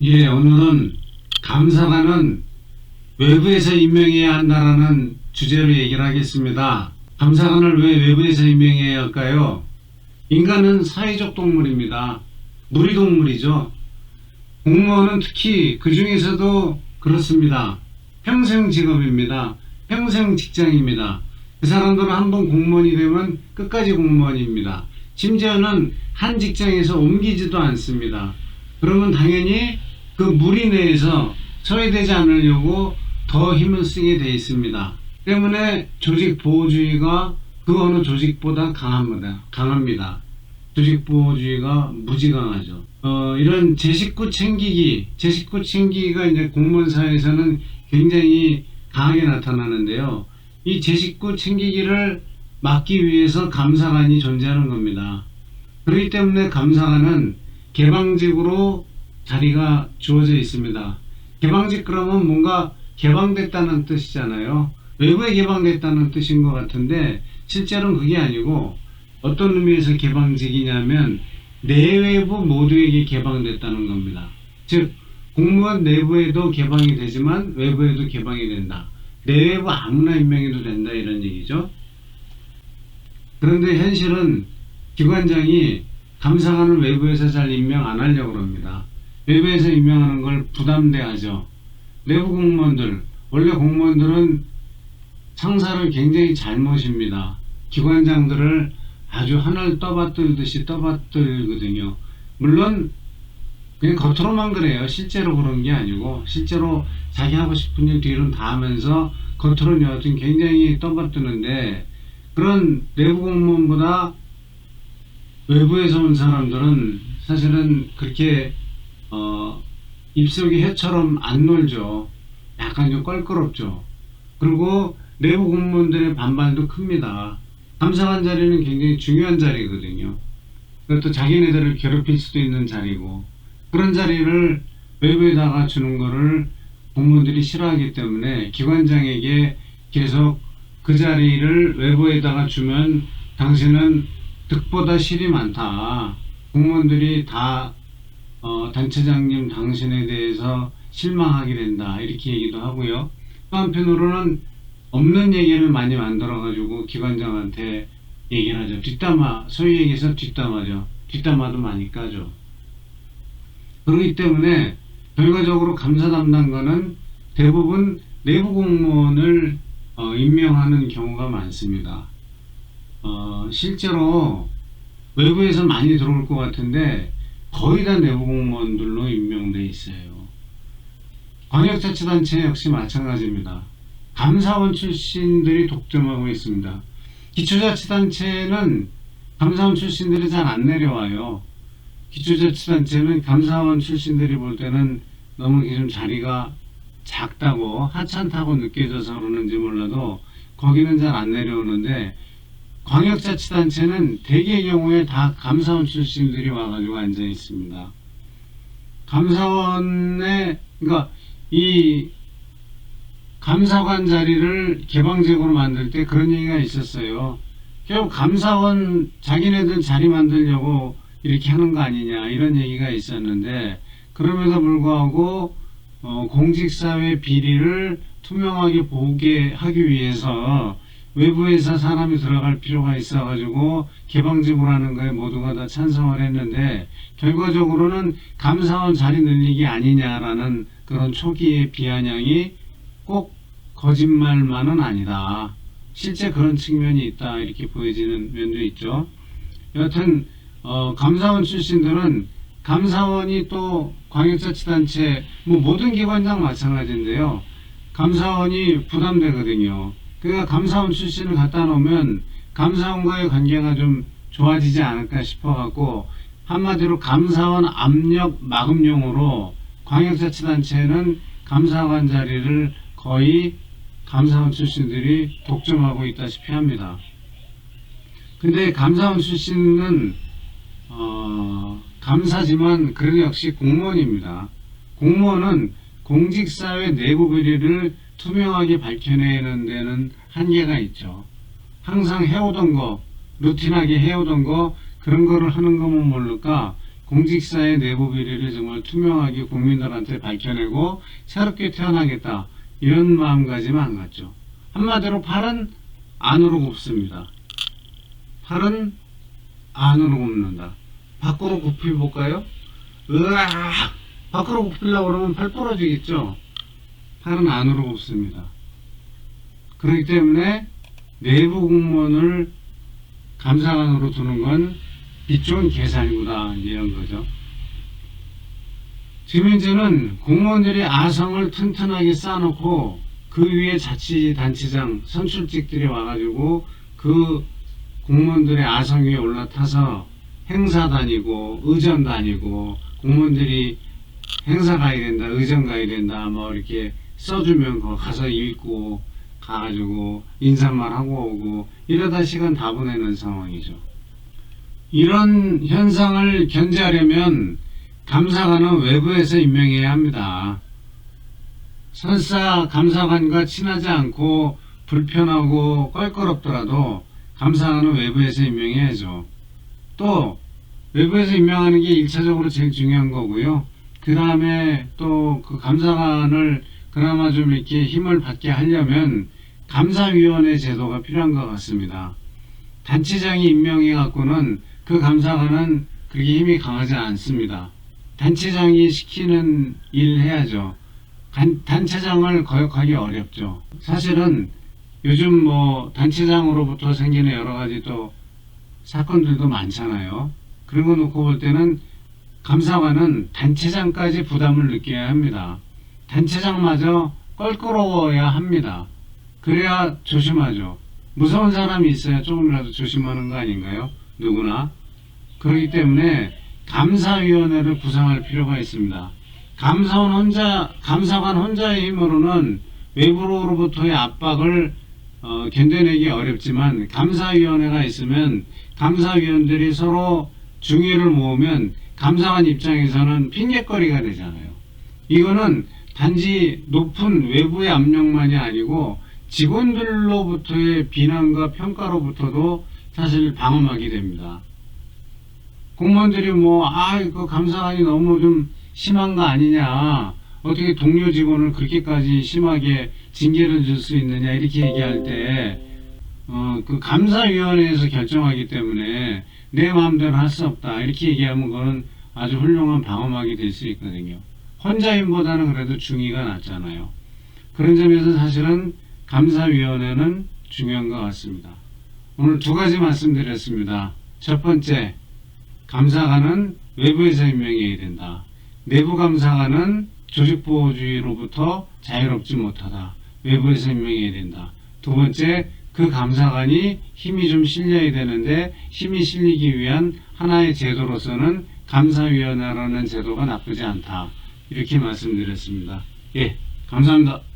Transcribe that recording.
예, 오늘은 감사관은 외부에서 임명해야 한다라는 주제로 얘기를 하겠습니다. 감사관을 왜 외부에서 임명해야 할까요? 인간은 사회적 동물입니다. 무리동물이죠. 공무원은 특히 그 중에서도 그렇습니다. 평생 직업입니다. 평생 직장입니다. 그 사람들은 한번 공무원이 되면 끝까지 공무원입니다. 심지어는 한 직장에서 옮기지도 않습니다. 그러면 당연히 그 무리 내에서 소외되지 않으려고 더 힘을 쓰게 돼 있습니다. 때문에 조직 보호주의가 그 어느 조직보다 강합니다. 강합니다. 조직 보호주의가 무지 강하죠. 어, 이런 제 식구 챙기기, 제 식구 챙기기가 이제 공무원 사회에서는 굉장히 강하게 나타나는데요. 이제 식구 챙기기를 막기 위해서 감사관이 존재하는 겁니다. 그렇기 때문에 감사관은 개방직으로 자리가 주어져 있습니다. 개방직 그러면 뭔가 개방됐다는 뜻이잖아요. 외부에 개방됐다는 뜻인 것 같은데 실제로는 그게 아니고 어떤 의미에서 개방직이냐면 내외부 모두에게 개방됐다는 겁니다. 즉 공무원 내부에도 개방이 되지만 외부에도 개방이 된다. 내외부 아무나 임명해도 된다 이런 얘기죠. 그런데 현실은 기관장이 감사관을 외부에서 잘 임명 안 하려고 합니다. 외부에서 임명하는 걸 부담돼 하죠. 내부 공무원들, 원래 공무원들은 상사를 굉장히 잘 모십니다. 기관장들을 아주 하늘 떠받들듯이 떠받들거든요. 물론 그냥 겉으로만 그래요. 실제로 그런 게 아니고 실제로 자기 하고 싶은 일 뒤로는 다 하면서 겉으로는 여하튼 굉장히 떠받드는데 그런 내부 공무원보다 외부에서 온 사람들은 사실은 그렇게 어, 입속이 해처럼 안 놀죠. 약간 좀 껄끄럽죠. 그리고 내부 공무원들의 반발도 큽니다. 감사관 자리는 굉장히 중요한 자리거든요. 그것도 자기네들을 괴롭힐 수도 있는 자리고 그런 자리를 외부에다가 주는 거를 공무원들이 싫어하기 때문에 기관장에게 계속 그 자리를 외부에다가 주면 당신은 득보다 실이 많다. 공무원들이 다 어, 단체장님 당신에 대해서 실망하게 된다. 이렇게 얘기도 하고요. 또 한편으로는 없는 얘기를 많이 만들어가지고 기관장한테 얘기를 하죠. 뒷담화, 소위 얘기해서 뒷담화죠. 뒷담화도 많이 까죠. 그렇기 때문에 결과적으로 감사 담당관은 대부분 내부 공무원을 어, 임명하는 경우가 많습니다. 어, 실제로 외부에서 많이 들어올 것 같은데 거의 다 내부 공무원들로 임명돼 있어요. 광역자치단체 역시 마찬가지입니다. 감사원 출신들이 독점하고 있습니다. 기초자치단체는 감사원 출신들이 잘 안 내려와요. 기초자치단체는 감사원 출신들이 볼 때는 너무 좀 자리가 작다고 하찮다고 느껴져서 그러는지 몰라도 거기는 잘 안 내려오는데 광역자치단체는 대개의 경우에 다 감사원 출신들이 와가지고 앉아 있습니다. 감사원의 그러니까 이 감사관 자리를 개방적으로 만들 때 그런 얘기가 있었어요. 결국 감사원 자기네들 자리 만들려고 이렇게 하는 거 아니냐 이런 얘기가 있었는데 그럼에도 불구하고 어, 공직사회 비리를 투명하게 보게 하기 위해서 외부에서 사람이 들어갈 필요가 있어가지고 하는 거에 모두가 다 찬성을 했는데 결과적으로는 감사원 자리 늘리기 아니냐라는 그런 초기의 비아냥이 꼭 거짓말만은 아니다. 실제 그런 측면이 있다 이렇게 보여지는 면도 있죠. 여하튼 어, 감사원 출신들은 감사원이 또 광역자치단체 뭐 모든 기관장 마찬가지인데요. 감사원이 부담되거든요. 그러니까 감사원 출신을 갖다 놓으면 감사원과의 관계가 좀 좋아지지 않을까 싶어갖고 한마디로 감사원 압력 막음용으로 광역자치단체는 감사관 자리를 거의 감사원 출신들이 독점하고 있다시피 합니다. 근데 감사원 출신은 어, 감사지만 그래도 역시 공무원입니다. 공무원은 공직사회 내부 비리를 투명하게 밝혀내는 데는 한계가 있죠. 항상 해오던 거, 루틴하게 해오던 거, 그런 거를 하는 거면 모를까, 공직사의 내부 비리를 정말 투명하게 국민들한테 밝혀내고 새롭게 태어나겠다 이런 마음가짐은 안 같죠. 한마디로 팔은 안으로 굽습니다. 팔은 안으로 굽는다. 밖으로 굽혀볼까요? 으아! 밖으로 굽히려고 그러면 팔 부러지겠죠? 팔은 안으로 굽습니다. 그렇기 때문에 내부 공무원을 감사관으로 두는 건 이쪽은 계산이구나 이런 거죠. 지금 현재는 공무원들이 아성을 튼튼하게 쌓아놓고 그 위에 자치단체장 선출직들이 와가지고 그 공무원들의 아성 위에 올라타서 행사 다니고 의전 다니고 공무원들이 행사 가야 된다 의전 가야 된다 뭐 이렇게 써주면 거 가서 읽고 가가지고 인사말 하고 오고 이러다 시간 다 보내는 상황이죠. 이런 현상을 견제하려면 감사관은 외부에서 임명해야 합니다. 설사 감사관과 친하지 않고 불편하고 껄끄럽더라도 감사관은 외부에서 임명해야죠. 또 외부에서 임명하는 게 1차적으로 제일 중요한 거고요. 그 다음에 또 그 감사관을 그나마 좀 이렇게 힘을 받게 하려면 감사위원회 제도가 필요한 것 같습니다. 단체장이 임명해 갖고는 그 감사관은 그렇게 힘이 강하지 않습니다. 단체장이 시키는 일 해야죠. 간- 단체장을 거역하기 어렵죠. 사실은 요즘 뭐 단체장으로부터 생기는 여러 가지 또 사건들도 많잖아요. 그런 거 놓고 볼 때는 감사관은 단체장까지 부담을 느껴야 합니다. 단체장마저 껄끄러워야 합니다. 그래야 조심하죠. 무서운 사람이 있어야 조금이라도 조심하는 거 아닌가요? 누구나. 그렇기 때문에 감사위원회를 구성할 필요가 있습니다. 감사원 혼자, 감사관 혼자의 힘으로는 외부로부터의 압박을 어, 견뎌내기 어렵지만 감사위원회가 있으면 감사위원들이 서로 중의를 모으면 감사관 입장에서는 핑계거리가 되잖아요. 이거는 단지 높은 외부의 압력만이 아니고 직원들로부터의 비난과 평가로부터도 사실 방어막이 됩니다. 공무원들이 뭐, 아, 이거 감사관이 너무 좀 심한 거 아니냐. 어떻게 동료 직원을 그렇게까지 심하게 징계를 줄 수 있느냐. 이렇게 얘기할 때, 어, 그 감사위원회에서 결정하기 때문에 내 마음대로 할 수 없다. 이렇게 얘기하면 그건 아주 훌륭한 방어막이 될 수 있거든요. 혼자임보다는 그래도 중의가 낫잖아요. 그런 점에서 사실은 감사위원회는 중요한 것 같습니다. 오늘 두 가지 말씀드렸습니다. 첫 번째, 감사관은 외부에서 임명해야 된다. 내부 감사관은 조직보호주의로부터 자유롭지 못하다. 외부에서 임명해야 된다. 두 번째, 그 감사관이 힘이 좀 실려야 되는데 힘이 실리기 위한 하나의 제도로서는 감사위원회라는 제도가 나쁘지 않다. 이렇게 말씀드렸습니다. 예, 감사합니다.